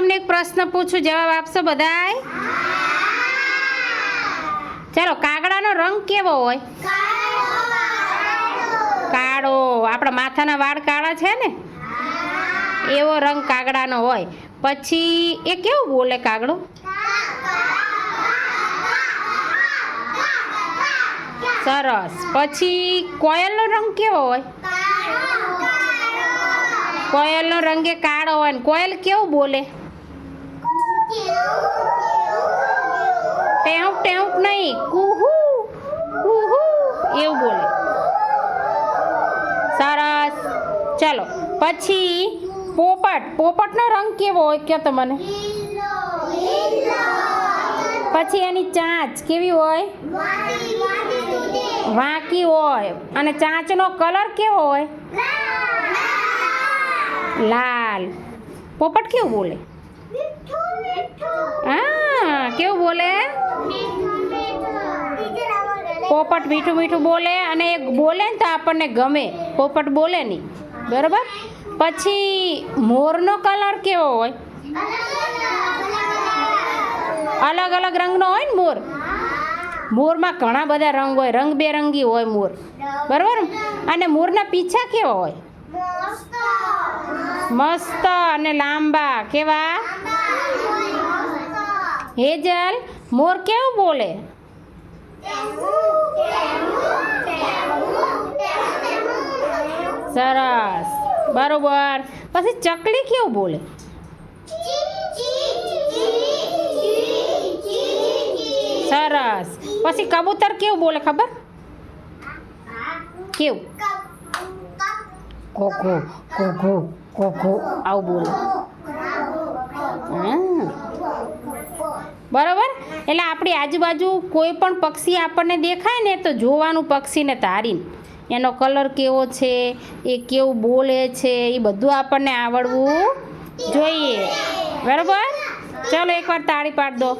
તમને એક પ્રશ્ન પૂછું, જવાબ આપશો બધાય? ચાલો, કાગડાનો રંગ કેવો હોય? કાળો. આપણા માથાના વાળ કાળા છે ને? એવો રંગ કાગડાનો હોય. પછી એ કેવું બોલે કાગડો? સરસ. પછી કોયલનો રંગ કેવો હોય? કોયલનો રંગ એ કાળો હોય ને. કોયલ કેવું બોલે? ટેહુક ટેહુક નહીં. કુહુ કુહુ એવું બોલે. સરસ. ચાલો. પછી પોપટ. પોપટનો રંગ કેવો હોય કે તમને? પછી એની ચાંચ કેવી હોય? વાંકી હોય. અને ચાંચનો કલર કેવો હોય? લાલ. પોપટ કેવું બોલે હા કેવું બોલે પોપટ મીઠું મીઠું બોલે અને એ બોલે ને તો આપણને ગમે. પોપટ બોલે નહીં. બરાબર? પછી મોરનો કલર કેવો હોય? અલગ અલગ રંગનો હોય ને મોર? મોરમાં ઘણા બધા રંગ હોય. રંગબેરંગી હોય મોર. બરાબર? અને મોરના પીછા કેવા હોય? મસ્ત અને લાંબા. કેવા? હેજલ મોર કેવું બોલે? સરસ. બરોબર. પછી ચકલી કેવું બોલે? સરસ. પછી કબૂતર કેવું બોલે ખબર? કેવું? કોકો કોકો કોકો આવું બોલે. હા બરાબર? એટલે આપણી આજુબાજુ કોઈ પણ પક્ષી આપણને દેખાય ને તો જોવાનું પક્ષીને તારીને. એનો કલર કેવો છે, એ કેવું બોલે છે, એ બધું આપણને આવડવું જોઈએ. બરાબર? ચલો એકવાર તાળી પાડ દો.